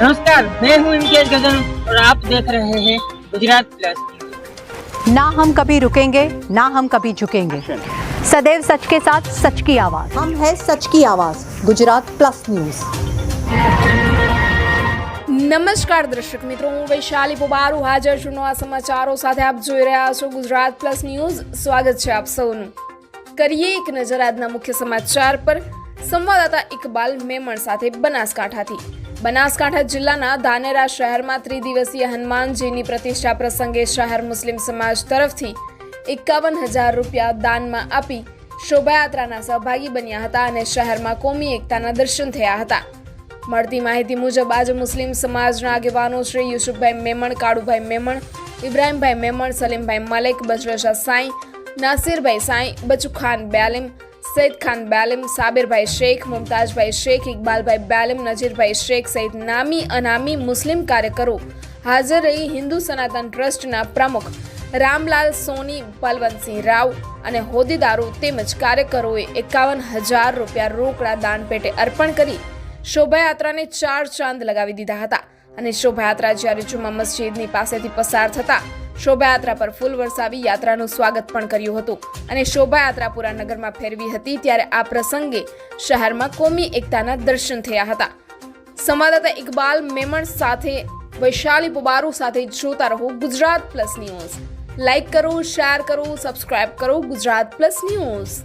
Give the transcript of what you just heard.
नमस्कार मैं हूं इम्तियाज गजन और आप देख रहे हैं गुजरात प्लस ना हम कभी रुकेंगे ना हम कभी झुकेंगे सदैव सच के साथ सच की आवाज हम है सच की आवाज गुजरात प्लस न्यूज નમસ્કાર દર્શક મિત્રો હું વૈશાલી પોબારુ હાજર છું નવા સમાચારો સાથે આપ જોઈ રહ્યા છો ગુજરાત પ્લસ ન્યૂઝ સ્વાગત છે આપ સૌનું કરીએ એક નજર આજના મુખ્ય સમાચાર પર સંવાદદાતા ઇકબાલ મેમણ સાથે બનાસકાંઠાથી. બનાસકાંઠા જિલ્લાના ધાનેરા શહેરમાં ત્રિદિવસીય હનુમાનજીની પ્રતિષ્ઠા પ્રસંગે શહેર મુસ્લિમ સમાજ તરફથી એકાવન હજાર રૂપિયા દાનમાં આપી શોભાયાત્રાના સહભાગી બન્યા હતા અને શહેરમાં કોમી એકતાના દર્શન થયા હતા. મળતી માહિતી મુજબ આજે મુસ્લિમ સમાજના આગેવાનો શ્રી યુસુફભાઈ મેમણ, કાળુભાઈ મેમણ, ઇબ્રાહીમભાઈ મેમણ, સલીમભાઈ મલેક બજરશા સાંઈ, નાસિરભાઈ સાંઈ, બચુખાન બ્યાલિમ સૈદ ખાન બ્યાલિમ સાબિરભાઈ શેખ, મુમતાજભાઈ શેખ, ઇકબાલભાઈ બ્યાલિમ નજીરભાઈ શેખ સહિત નામી અનામી મુસ્લિમ કાર્યકરો હાજર રહી હિન્દુ સનાતન ટ્રસ્ટના પ્રમુખ રામલાલ, સોની, બલવંતસિંહ રાવ અને હોદ્દેદારો તેમજ કાર્યકરોએ એકાવન હજાર રૂપિયા રોકડા દાન પેટે અર્પણ કરી શોભાયાત્રાને ચાર ચાંદ લગાવી દીધા હતા અને શોભાયાત્રા જ્યારે જુમા મસ્જિદની પાસેથી પસાર થતા શોભાયાત્રા પર ફૂલ વરસાવી યાત્રાનું સ્વાગત પણ કર્યું હતું. અને શોભાયાત્રા પુરાનગરમાં ફેરવી હતી ત્યારે આ પ્રસંગે શહેરમાં કોમી એકતાના દર્શન થયા હતા. સંવાદદાતા ઇકબાલ મેમણ સાથે વૈશાલી પુબારુ સાથે જોતા રહો ગુજરાત પ્લસ ન્યૂઝ. લાઇક કરો, શેર કરો, સબસ્ક્રાઇબ કરો ગુજરાત પ્લસ ન્યૂઝ.